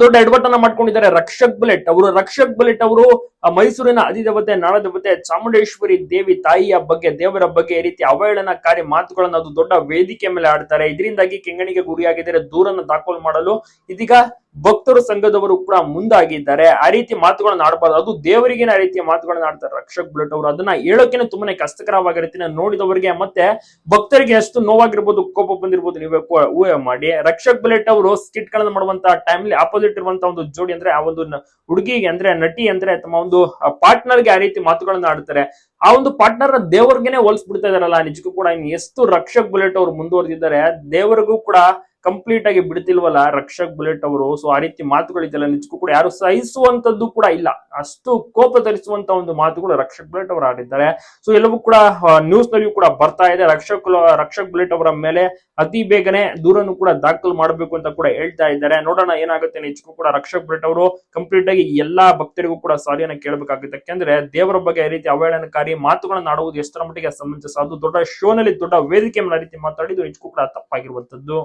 ದೊಡ್ಡ ಎಡವಟ್ಟನ್ನ ಮಾಡ್ಕೊಂಡಿದ್ದಾರೆ. ರಕ್ಷಕ್ ಬುಲೆಟ್ ಅವರು, ರಕ್ಷಕ್ ಬುಲೆಟ್ ಅವರು ಮೈಸೂರಿನ ಅಧಿದೇವತೆ, ನಾಡದೇವತೆ ಚಾಮುಂಡೇಶ್ವರಿ ದೇವಿ ತಾಯಿಯ ಬಗ್ಗೆ, ದೇವರ ಬಗ್ಗೆ ಈ ರೀತಿ ಅವಹೇಳನಕಾರಿ ಮಾತುಗಳನ್ನ ಅದು ದೊಡ್ಡ ವೇದಿಕೆ ಮೇಲೆ ಆಡ್ತಾರೆ. ಇದರಿಂದಾಗಿ ಕೆಂಗಣಿಗೆ ಗುರಿಯಾಗಿದ್ದಾರೆ ದೂರನ್ನು ದಾಖಲು ಮಾಡಲು ಇದೀಗ ಭಕ್ತರು ಸಂಘದವರು ಕೂಡ ಮುಂದಾಗಿದ್ದಾರೆ. ಆ ರೀತಿ ಮಾತುಗಳನ್ನ ಆಡಬಾರ್ದು ಅದು ದೇವರಿಗೆ ಆ ರೀತಿಯ ಮಾತುಗಳನ್ನ ಆಡ್ತಾರೆ. ರಕ್ಷಕ್ ಬುಲೆಟ್ ಅವರು ಅದನ್ನ ಹೇಳೋಕೆ ತುಂಬಾನೇ ಕಷ್ಟಕರವಾಗಿರುತ್ತೆ ನೋಡಿದವರಿಗೆ ಮತ್ತೆ ಭಕ್ತರಿಗೆ ಎಷ್ಟು ನೋವಾಗಿರ್ಬೋದು, ಕೋಪ ಬಂದಿರ್ಬೋದು ನೀವು ಊಹೆ ಮಾಡಿ. ರಕ್ಷಕ್ ಬುಲೆಟ್ ಅವರು ಸ್ಕಿಟ್ ಗಳನ್ನ ಟೈಮ್ ಅಲ್ಲಿ ಆಪೋಸಿಟ್ ಇರುವಂತಹ ಒಂದು ಜೋಡಿ ಅಂದ್ರೆ ಆ ಒಂದು ಹುಡುಗಿಗೆ ಅಂದ್ರೆ, ನಟಿ ಅಂದ್ರೆ ತಮ್ಮ ಒಂದು ಪಾರ್ಟ್ನರ್ಗೆ ಆ ರೀತಿ ಮಾತುಗಳನ್ನ ಆಡ್ತಾರೆ. ಆ ಒಂದು ಪಾರ್ಟ್ನರ್ ದೇವರಿಗೆನೆ ಹೋಲಿಸ್ಬಿಡ್ತಾ ಇದಾರಲ್ಲ ನಿಜಕ್ಕೂ ಕೂಡ ಇನ್ನು ಎಷ್ಟು ರಕ್ಷಕ್ ಬುಲೆಟ್ ಅವರು ಮುಂದುವರೆದಿದ್ದಾರೆ. ದೇವರಿಗೂ ಕೂಡ ಕಂಪ್ಲೀಟ್ ಆಗಿ ಬಿಡ್ತಿಲ್ವಲ್ಲ, ರಕ್ಷಕ್ ಬುಲೆಟ್ ಅವರು. ಸೊ ಆ ರೀತಿ ಮಾತುಗಳಿದೆಯಲ್ಲ ನಿಜಕ್ಕೂ ಕೂಡ ಯಾರು ಸಹಿಸುವಂತದ್ದು ಕೂಡ ಇಲ್ಲ. ಅಷ್ಟು ಕೋಪ ತರಿಸುವಂತ ಒಂದು ಮಾತುಗಳು ರಕ್ಷಕ್ ಬುಲೆಟ್ ಅವರು ಆಡಿದ್ದಾರೆ ಸೊ ಎಲ್ಲವೂ ಕೂಡ ನ್ಯೂಸ್ ನಲ್ಲಿಯೂ ಕೂಡ ಬರ್ತಾ ಇದೆ. ರಕ್ಷಕ್ ರಕ್ಷಕ್ ಬುಲೆಟ್ ಅವರ ಮೇಲೆ ಅತಿ ಬೇಗನೆ ದೂರನ್ನು ಕೂಡ ದಾಖಲು ಮಾಡಬೇಕು ಅಂತ ಕೂಡ ಹೇಳ್ತಾ ಇದ್ದಾರೆ. ನೋಡೋಣ ಏನಾಗುತ್ತೆ ನಿಜಕ್ಕೂ ಕೂಡ ರಕ್ಷಕ್ ಬುಲೆಟ್ ಅವರು ಕಂಪ್ಲೀಟ್ ಆಗಿ ಎಲ್ಲಾ ಭಕ್ತರಿಗೂ ಕೂಡ ಸಾರಿಯನ್ನ ಕೇಳಬೇಕಾಗುತ್ತೆ. ಯಾಕೆಂದ್ರೆ ದೇವರ ಬಗ್ಗೆ ಈ ರೀತಿ ಅವಹೇಳನಕಾರಿ ಮಾತುಗಳನ್ನ ಆಡುವುದು ಎಷ್ಟರ ಮಟ್ಟಿಗೆ ಸಂಬಂಧಿಸ ಅದು ದೊಡ್ಡ ಶೋನಲ್ಲಿ ದೊಡ್ಡ ವೇದಿಕೆ ರೀತಿ ಮಾತಾಡಿದ್ದು ನಿಜಕ್ಕೂ ಕೂಡ ತಪ್ಪಾಗಿರುವಂತದ್ದು